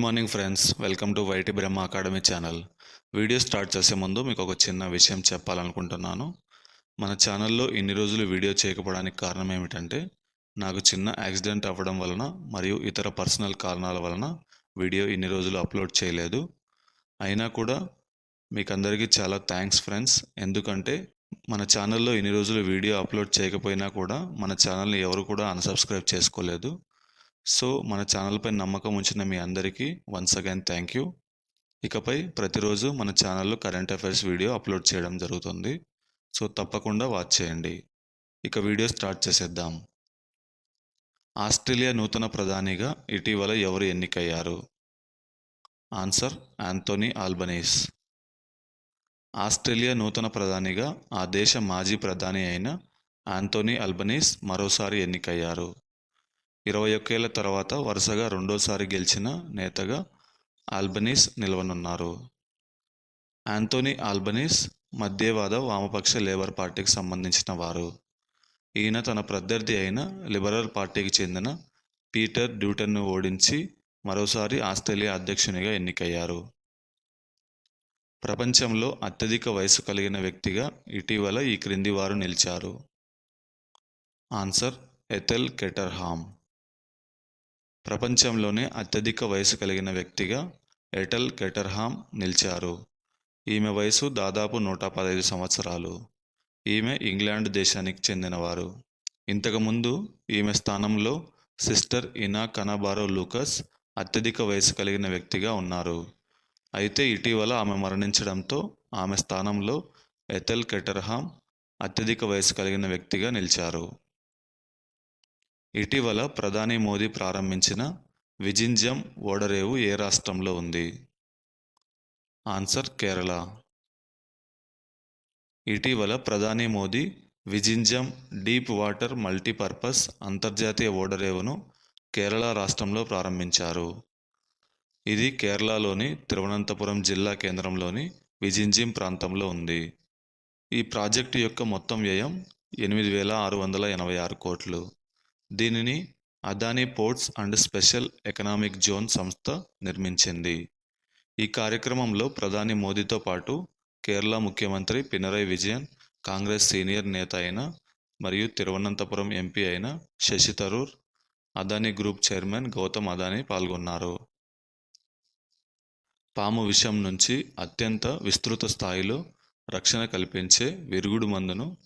Good morning friends welcome to Y T Brahma academy channel video start చేసే ముందు మీకు ఒక చిన్న విషయం చెప్పాలనుకుంటున్నాను. మన ఛానల్లో ఇన్ని రోజులు వీడియో చేయకపోవడానికి కారణం ఏమిటంటే నాకు చిన్న యాక్సిడెంట్ అవ్వడం వలన మరియు ఇతర పర్సనల్ కారణాల వలన వీడియో ఇన్ని రోజులు అప్లోడ్ చేయలేదు. అయినా కూడా మీకు అందరికీ చాలా థ్యాంక్స్ ఫ్రెండ్స్ ఎందుకంటే మన ఛానల్లో ఇన్ని రోజులు వీడియో అప్లోడ్ చేయకపోయినా కూడా మన ఛానల్ని ఎవరు కూడా అన్సబ్స్క్రైబ్ చేసుకోలేదు. సో మన ఛానల్పై నమ్మకం ఉంచిన మీ అందరికీ వన్స్ అగైన్ థ్యాంక్ యూ ఇకపై ప్రతిరోజు మన ఛానల్లో కరెంట్ అఫైర్స్ వీడియో అప్లోడ్ చేయడం జరుగుతుంది. సో తప్పకుండా వాచ్ చేయండి. ఇక వీడియో స్టార్ట్ చేసేద్దాం. ఆస్ట్రేలియా నూతన ప్రధానిగా ఇటీవల ఎవరు ఎన్నికయ్యారు? ఆన్సర్ యాంథోనీ ఆల్బనీస్ ఆస్ట్రేలియా నూతన ప్రధానిగా ఆ దేశ మాజీ ప్రధాని అయిన యాంథోనీ అల్బనీస్ మరోసారి ఎన్నికయ్యారు. ఇరవై ఒకేళ్ళ తర్వాత వరుసగా రెండోసారి గెలిచిన నేతగా ఆల్బనీస్ నిలవనున్నారు. యాంథోనీ ఆల్బనీస్ మధ్యవాద వామపక్ష లేబర్ పార్టీకి సంబంధించిన వారు. ఈయన తన ప్రత్యర్థి అయిన లిబరల్ పార్టీకి చెందిన పీటర్ డ్యూటన్ను ఓడించి మరోసారి ఆస్ట్రేలియా అధ్యక్షునిగా ఎన్నికయ్యారు. ప్రపంచంలో అత్యధిక వయసు కలిగిన వ్యక్తిగా ఇటీవల ఈ క్రింది వారు నిలిచారు. Answer Ethel Caterham. ప్రపంచంలోనే అత్యధిక వయసు కలిగిన వ్యక్తిగా ఎటల్ కెటర్హామ్ నిలిచారు. ఈమె వయసు దాదాపు నూట పదహైదు సంవత్సరాలు. ఈమె ఇంగ్లాండ్ దేశానికి చెందినవారు. ఇంతకుముందు ఈమె స్థానంలో సిస్టర్ ఇనా కనబారో లూకస్ అత్యధిక వయసు కలిగిన వ్యక్తిగా ఉన్నారు. అయితే ఇటీవల ఆమె మరణించడంతో ఆమె స్థానంలో ఎథెల్ కెటర్హామ్ అత్యధిక వయసు కలిగిన వ్యక్తిగా నిలిచారు. ఇటీవల ప్రధాని మోదీ ప్రారంభించిన విజింజం ఓడరేవు ఏ రాష్ట్రంలో ఉంది? ఆన్సర్ కేరళ. ఇటీవల ప్రధాని Modi Vizhinjam deep water multipurpose అంతర్జాతీయ ఓడరేవును కేరళ రాష్ట్రంలో ప్రారంభించారు. ఇది కేరళలోని తిరువనంతపురం జిల్లా కేంద్రంలోని విజింజిం ప్రాంతంలో ఉంది. ఈ ప్రాజెక్టు యొక్క మొత్తం వ్యయం ఎనిమిది వేల ఆరు వందల ఎనభై ఆరు కోట్లు. దీనిని Adani ports and special economic zone సంస్థ నిర్మించింది. ఈ కార్యక్రమంలో ప్రధాని మోదీతో పాటు కేరళ ముఖ్యమంత్రి పినరై విజయన్ కాంగ్రెస్ సీనియర్ నేత అయిన మరియు తిరువనంతపురం ఎంపీ అయిన శశి తరూర్ అదానీ గ్రూప్ చైర్మన్ గౌతమ్ అదానీ పాల్గొన్నారు. పాము విషం నుంచి అత్యంత విస్తృత స్థాయిలో రక్షణ కల్పించే విరుగుడు మందును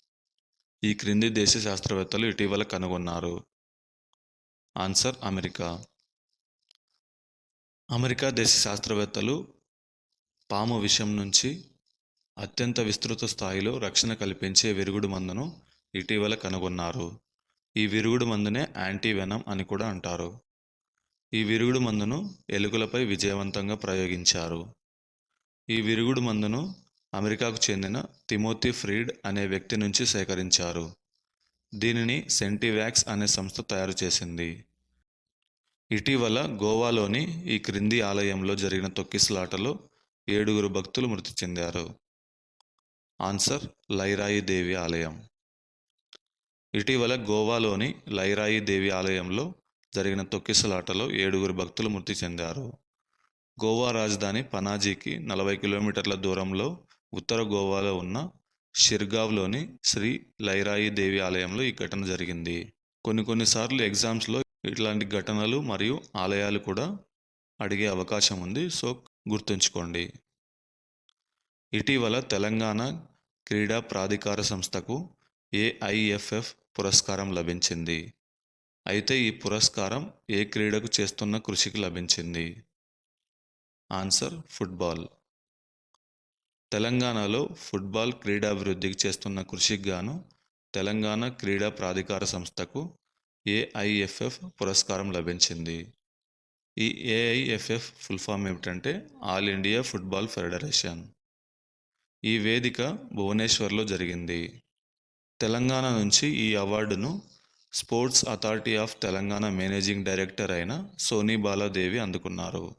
ఈ క్రింది దేశ శాస్త్రవేత్తలు ఇటీవల కనుగొన్నారు. Answer America. అమెరికా దేశ శాస్త్రవేత్తలు పాము విషయం నుంచి అత్యంత విస్తృత స్థాయిలో రక్షణ కల్పించే విరుగుడు మందును ఇటీవల కనుగొన్నారు. ఈ విరుగుడు మందునే యాంటీవెనం అని కూడా అంటారు. ఈ విరుగుడు మందును ఎలుకలపై విజయవంతంగా ప్రయోగించారు. ఈ విరుగుడు మందును అమెరికాకు చెందిన తిమోతి ఫ్రీడ్ అనే వ్యక్తి నుంచి సేకరించారు. దీనిని సెంటివాక్స్ అనే సంస్థ తయారు చేసింది. ఇటీవల గోవాలోని ఈ క్రింది ఆలయంలో జరిగిన తొక్కిసలాటలో ఏడుగురు భక్తులు మృతి చెందారు. ఆన్సర్ లైరాయి దేవి ఆలయం. ఇటీవల గోవాలోని లైరాయి దేవి ఆలయంలో జరిగిన తొక్కిసలాటలో ఏడుగురు భక్తులు మృతి చెందారు. గోవా రాజధాని పనాజీకి నలభై కిలోమీటర్ల దూరంలో ఉత్తర గోవాలో ఉన్న షిర్గావ్లోని శ్రీ లైరాయి దేవి ఆలయంలో ఈ ఘటన జరిగింది. కొన్ని కొన్నిసార్లు ఎగ్జామ్స్లో ఇట్లాంటి ఘటనలు మరియు ఆలయాలు కూడా అడిగే అవకాశం ఉంది. సో గుర్తుంచుకోండి. ఇటీవల తెలంగాణ క్రీడా ప్రాధికార సంస్థకు ఏఐఎఫ్ఎఫ్ పురస్కారం లభించింది. అయితే ఈ పురస్కారం ఏ క్రీడకు చేస్తున్న కృషికి లభించింది? Answer football. తెలంగాణలో ఫుట్బాల్ క్రీడాభివృద్ధికి చేస్తున్న కృషికి గాను తెలంగాణ క్రీడా ప్రాధికార సంస్థకు ఏఐఎఫ్ఎఫ్ పురస్కారం లభించింది. ఈ ఏఐఎఫ్ఎఫ్ ఫుల్ ఫామ్ ఏమిటంటే ఆల్ ఇండియా ఫుట్బాల్ ఫెడరేషన్. ఈ వేదిక భువనేశ్వర్లో జరిగింది. తెలంగాణ నుంచి ఈ అవార్డును sports authority of Telangana managing director అయిన సోనీ బాలాదేవి అందుకున్నారు.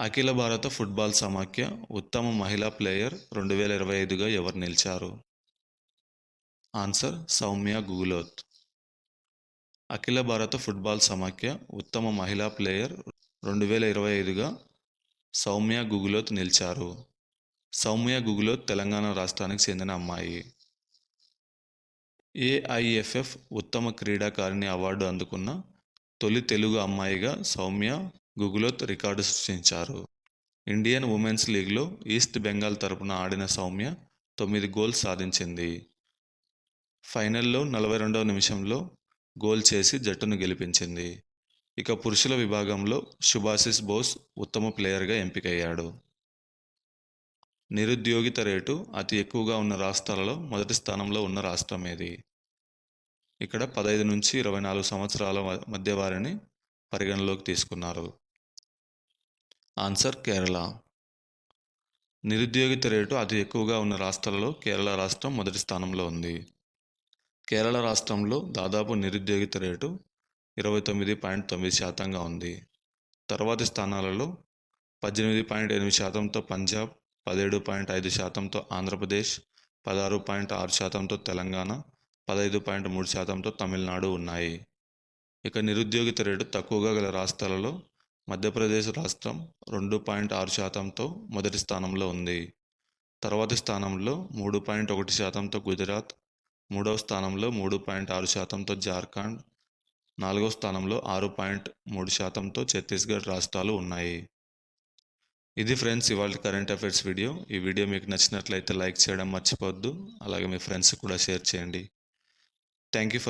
అఖిల భారత ఫుట్బాల్ సమాఖ్య ఉత్తమ మహిళా ప్లేయర్ రెండు వేల ఇరవై ఐదుగా ఎవరు నిలిచారు? ఆన్సర్ సౌమ్య గుగులోత్. అఖిల భారత ఫుట్బాల్ సమాఖ్య ఉత్తమ మహిళా ప్లేయర్ రెండు వేల ఇరవై ఐదుగా సౌమ్య గుగులోత్ నిలిచారు. సౌమ్య గుగులోత్ తెలంగాణ రాష్ట్రానికి చెందిన అమ్మాయి. ఏఐఎఫ్ఎఫ్ ఉత్తమ క్రీడాకారిణి అవార్డు అందుకున్న తొలి తెలుగు అమ్మాయిగా సౌమ్య గుగులోత్ రికార్డు సృష్టించారు. ఇండియన్ ఉమెన్స్ లీగ్లో ఈస్ట్ బెంగాల్ తరపున ఆడిన సౌమ్య తొమ్మిది గోల్స్ సాధించింది. ఫైనల్లో నలభై రెండవ నిమిషంలో గోల్ చేసి జట్టును గెలిపించింది. ఇక పురుషుల విభాగంలో శుభాశిస్ బోస్ ఉత్తమ ప్లేయర్గా ఎంపికయ్యాడు. నిరుద్యోగిత రేటు అతి ఎక్కువగా ఉన్న రాష్ట్రాలలో మొదటి స్థానంలో ఉన్న రాష్ట్రం ఏది ఇక్కడ పదహైదు నుంచి ఇరవై నాలుగు సంవత్సరాల మ- మధ్య వారిని పరిగణలోకి తీసుకున్నారు. ఆన్సర్ కేరళ. నిరుద్యోగిత రేటు అతి ఎక్కువగా ఉన్న రాష్ట్రాలలో కేరళ రాష్ట్రం మొదటి స్థానంలో ఉంది. కేరళ రాష్ట్రంలో దాదాపు నిరుద్యోగిత రేటు ఇరవై తొమ్మిది పాయింట్ తొమ్మిది శాతంగా ఉంది. తర్వాతి స్థానాలలో పద్దెనిమిది పాయింట్ ఎనిమిది శాతంతో పంజాబ్ పదిహేడు పాయింట్ ఐదు శాతంతో ఆంధ్రప్రదేశ్ పదహారు పాయింట్ ఆరు శాతంతో తెలంగాణ పదహైదు పాయింట్ మూడు శాతంతో తమిళనాడు ఉన్నాయి. ఇక నిరుద్యోగిత రేటు తక్కువగా గల రాష్ట్రాలలో మధ్యప్రదేశ్ రాష్ట్రం రెండు పాయింట్ ఆరు శాతంతో మొదటి స్థానంలో ఉంది. తర్వాతి స్థానంలో మూడు పాయింట్ ఒకటి శాతంతో గుజరాత్ మూడవ స్థానంలో మూడు పాయింట్ ఆరు శాతంతో జార్ఖండ్ నాలుగవ స్థానంలో ఆరు పాయింట్ మూడు శాతంతో ఛత్తీస్గఢ్ రాష్ట్రాలు ఉన్నాయి. ఇది ఫ్రెండ్స్ ఇవాళ కరెంట్ అఫైర్స్ వీడియో. ఈ వీడియో మీకు నచ్చినట్లయితే లైక్ చేయడం మర్చిపోవద్దు. అలాగే మీ ఫ్రెండ్స్ కూడా షేర్ చేయండి. Thank you for